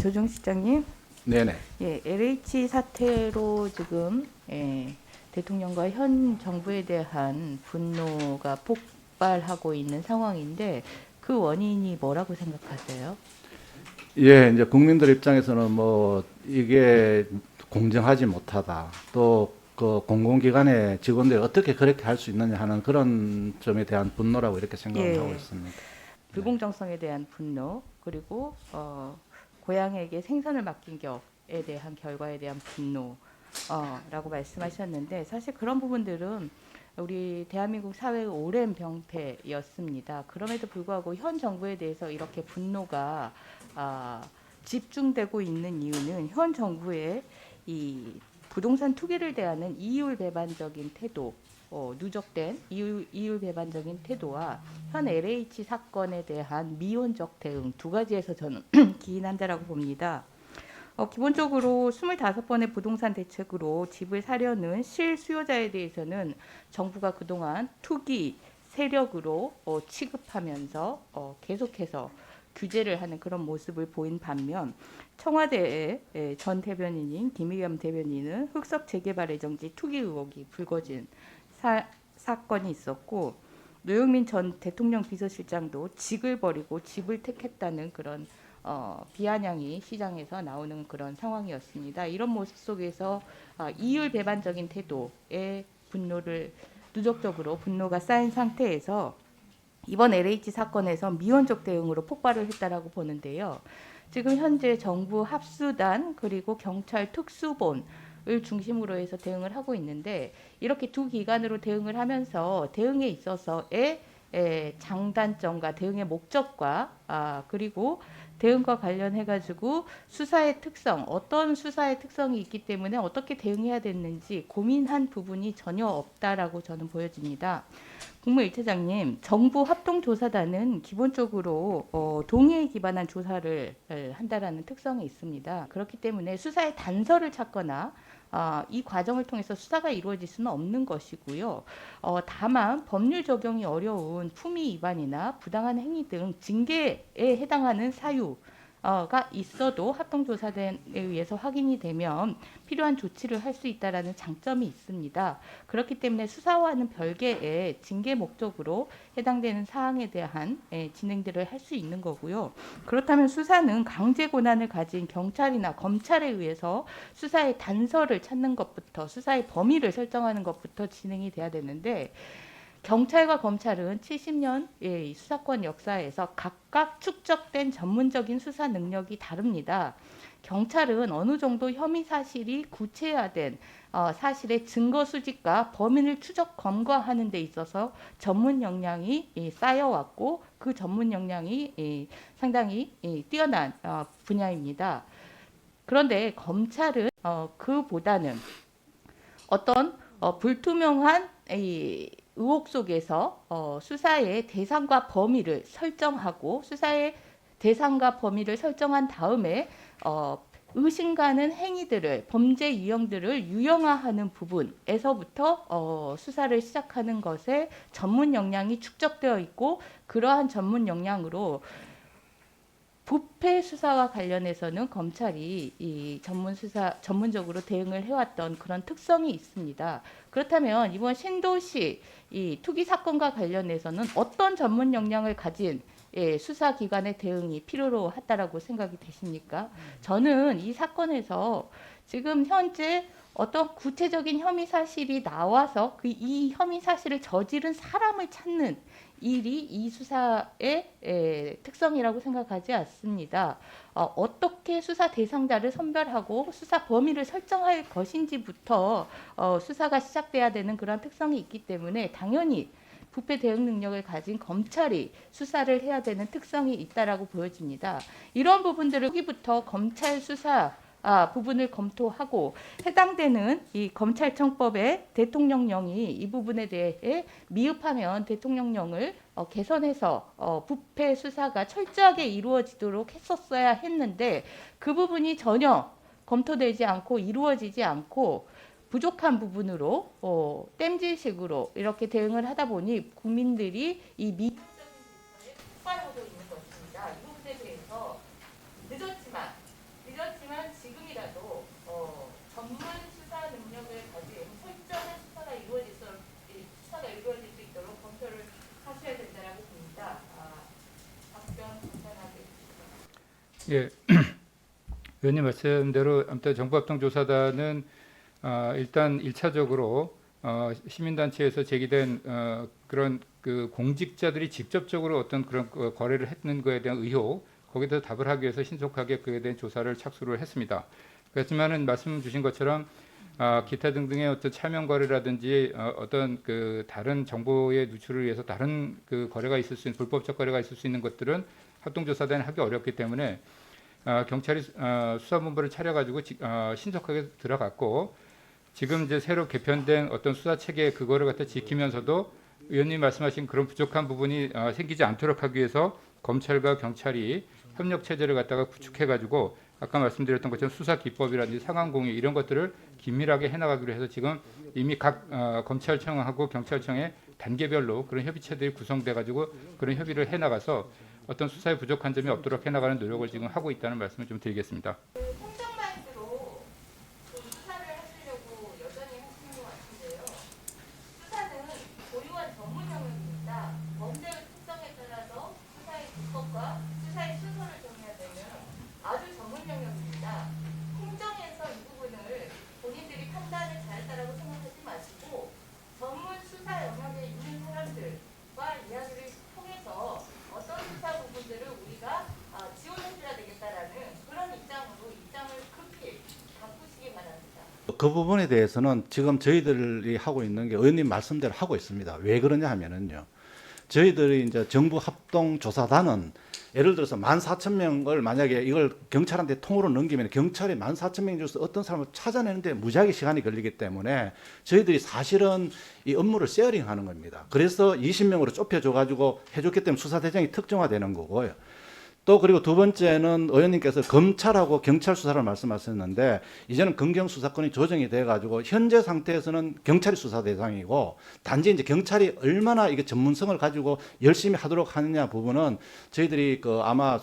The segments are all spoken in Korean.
조정 시장님, 네네. 예, LH 사태로 지금 예, 대통령과 현 정부에 대한 분노가 폭발하고 있는 상황인데 그 원인이 뭐라고 생각하세요? 예, 이제 국민들 입장에서는 뭐 이게 공정하지 못하다. 또 그 공공기관의 직원들이 어떻게 그렇게 할 수 있느냐 하는 그런 점에 대한 분노라고 이렇게 생각을 예. 하고 있습니다. 불공정성에 대한 분노 그리고 어, 고향에게 생선을 맡긴 격에 대한 결과에 대한 분노라고 말씀하셨는데 사실 그런 부분들은 우리 대한민국 사회의 오랜 병폐였습니다. 그럼에도 불구하고 현 정부에 대해서 이렇게 분노가 아, 집중되고 있는 이유는 현 정부의 이 부동산 투기를 대하는 이율 배반적인 태도, 어, 누적된 이율, 이율 배반적인 태도와 현 LH 사건에 대한 미온적 대응 두 가지에서 저는 기인한다라고 봅니다. 어, 기본적으로 25번의 부동산 대책으로 집을 사려는 실수요자에 대해서는 정부가 그동안 투기 세력으로 어, 취급하면서 어, 계속해서 규제를 하는 그런 모습을 보인 반면 청와대의 예, 전 대변인인 김의겸 대변인은 흑석 재개발 예정지 투기 의혹이 불거진 사, 사건이 있었고 노영민 전 대통령 비서실장도 직을 버리고 집을 택했다는 그런 어, 비아냥이 시장에서 나오는 그런 상황이었습니다. 이런 모습 속에서 아, 이율 배반적인 태도에 분노를 누적적으로 분노가 쌓인 상태에서 이번 LH 사건에서 미온적 대응으로 폭발을 했다라고 보는데요. 지금 현재 정부 합수단 그리고 경찰 특수본 을 중심으로 해서 대응을 하고 있는데 이렇게 두 기관으로 대응을 하면서 대응에 있어서의 에, 장단점과 대응의 목적과 아, 그리고 대응과 관련해 가지고 수사의 특성 어떤 수사의 특성이 있기 때문에 어떻게 대응해야 됐는지 고민한 부분이 전혀 없다라고 저는 보여집니다. 국무 일차장님, 정부 합동조사단은 기본적으로 어, 동의에 기반한 조사를 에, 한다라는 특성이 있습니다. 그렇기 때문에 수사의 단서를 찾거나 아, 이 과정을 통해서 수사가 이루어질 수는 없는 것이고요. 어, 다만 법률 적용이 어려운 품위 위반이나 부당한 행위 등 징계에 해당하는 사유. 가 있어도 합동조사단에 의해서 확인이 되면 필요한 조치를 할 수 있다라는 장점이 있습니다. 그렇기 때문에 수사와는 별개의 징계 목적으로 해당되는 사항에 대한 예, 진행들을 할 수 있는 거고요. 그렇다면 수사는 강제 권한을 가진 경찰이나 검찰에 의해서 수사의 단서를 찾는 것부터 수사의 범위를 설정하는 것부터 진행이 돼야 되는데 경찰과 검찰은 70년 예, 이 수사권 역사에서 각각 축적된 전문적인 수사 능력이 다릅니다. 경찰은 어느 정도 혐의 사실이 구체화된 어, 사실의 증거 수집과 범인을 추적 검거하는 데 있어서 전문 역량이 이, 쌓여왔고 그 전문 역량이 이, 상당히 이, 뛰어난 어, 분야입니다. 그런데 검찰은 어, 그보다는 어떤 어, 불투명한 이, 의혹 속에서 어, 수사의 대상과 범위를 설정하고 수사의 대상과 범위를 설정한 다음에 어, 의심가는 행위들을 범죄 유형들을 유형화하는 부분에서부터 어, 수사를 시작하는 것에 전문 역량이 축적되어 있고 그러한 전문 역량으로 부패 수사와 관련해서는 검찰이 이 전문 수사 전문적으로 대응을 해왔던 그런 특성이 있습니다. 그렇다면 이번 신도시 이 투기 사건과 관련해서는 어떤 전문 역량을 가진 예, 수사 기관의 대응이 필요로 하다라고 생각이 되십니까? 저는 이 사건에서 지금 현재 어떤 구체적인 혐의 사실이 나와서 그 이 혐의 사실을 저지른 사람을 찾는 일이 이 수사의 에, 특성이라고 생각하지 않습니다. 어, 어떻게 수사 대상자를 선별하고 수사 범위를 설정할 것인지부터 어, 수사가 시작돼야 되는 그런 특성이 있기 때문에 당연히 부패 대응 능력을 가진 검찰이 수사를 해야 되는 특성이 있다라고 보여집니다. 이런 부분들을 여기부터 검찰 수사 아, 부분을 검토하고 해당되는 이 검찰청법의 대통령령이 이 부분에 대해 미흡하면 대통령령을 어, 개선해서 어, 부패 수사가 철저하게 이루어지도록 했었어야 했는데 그 부분이 전혀 검토되지 않고 이루어지지 않고 부족한 부분으로 어, 땜질식으로 이렇게 대응을 하다 보니 국민들이 이 미. 있는 것입니다. 이 부분에 대해서 늦었지만 조금이라도 어, 전문 수사 능력을 가진 철저한 수사가 이루어질 수, 수사가 이루어질 수 있도록 검토를 하셔야 된다고 봅니다. 아, 답변 간단하게 예. 의원님 말씀대로 아무튼 정부합동조사단은 어, 일단 1차적으로 어, 시민단체에서 제기된 어, 그런 그 공직자들이 직접적으로 어떤 그런 거래를 했는 것에 대한 의혹 거기에 대해서 답을 하기 위해서 신속하게 그에 대한 조사를 착수를 했습니다. 그렇지만은 말씀 주신 것처럼 아, 기타 등등의 어떤 차명 거래라든지 어, 어떤 그 다른 정보의 누출을 위해서 다른 그 거래가 있을 수 있는 불법적 거래가 있을 수 있는 것들은 합동조사단이 하기 어렵기 때문에 아, 경찰이 아, 수사본부를 차려가지고 지- 아, 신속하게 들어갔고 지금 이제 새로 개편된 어떤 수사 체계 그거를 갖다 지키면서도 의원님 말씀하신 그런 부족한 부분이 아, 생기지 않도록 하기 위해서 검찰과 경찰이 협력 체제를 갖다가 구축해 가지고 아까 말씀드렸던 것처럼 수사 기법이라든지 상황 공유 이런 것들을 긴밀하게 해나가기로 해서 지금 이미 각 어, 검찰청하고 경찰청에 단계별로 그런 협의체들이 구성돼 가지고 그런 협의를 해나가서 어떤 수사에 부족한 점이 없도록 해나가는 노력을 지금 하고 있다는 말씀을 좀 드리겠습니다. 행정마인드로 그 수사를 하시려고 여전히 하시는 것 같은데요. 수사는 고유한 전문 영역입니다. 범죄의 특성에 따라서 수사의 기법과 수사의 순서를 정해야 되는 아주 전문 영역입니다. 행정에서 이 부분을 본인들이 판단을 잘했다라고 생각하지 마시고 전문 수사 영역에 있는 사람들과 이야기를 통해서 어떤 수사 부분들을 우리가 아, 지원해줘야 되겠다라는 그런 입장으로 입장을 급히 바꾸시기 바랍니다. 그 부분에 대해서는 지금 저희들이 하고 있는 게 의원님 말씀대로 하고 있습니다. 왜 그러냐 하면은요. 저희들이 이제 정부 합동 조사단은 예를 들어서 14,000명을 만약에 이걸 경찰한테 통으로 넘기면 경찰이 14,000명 중에서 어떤 사람을 찾아내는데 무지하게 시간이 걸리기 때문에 저희들이 사실은 이 업무를 쉐어링 하는 겁니다. 그래서 20명으로 좁혀줘 가지고 해줬기 때문에 수사 대상이 특정화되는 거고요. 또 그리고 두 번째는 의원님께서 검찰하고 경찰 수사를 말씀하셨는데 이제는 검경 수사권이 조정이 돼 가지고 현재 상태에서는 경찰이 수사 대상이고 단지 이제 경찰이 얼마나 이게 전문성을 가지고 열심히 하도록 하느냐 부분은 저희들이 그 아마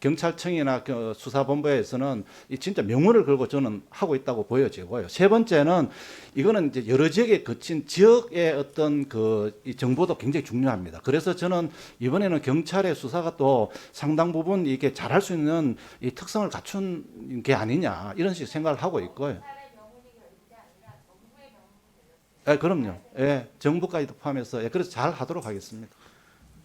경찰청이나 그 수사본부에서는 이 진짜 명분을 걸고 저는 하고 있다고 보여지고요. 세 번째는 이거는 이제 여러 지역에 거친 지역의 어떤 그 이 정보도 굉장히 중요합니다. 그래서 저는 이번에는 경찰의 수사가 또 상당 부분 이게 잘할 수 있는 이 특성을 갖춘 게 아니냐 이런 식 생각을 하고 있고요. 예, 그럼요. 예, 정부까지도 포함해서 예, 그래서 잘 하도록 하겠습니다.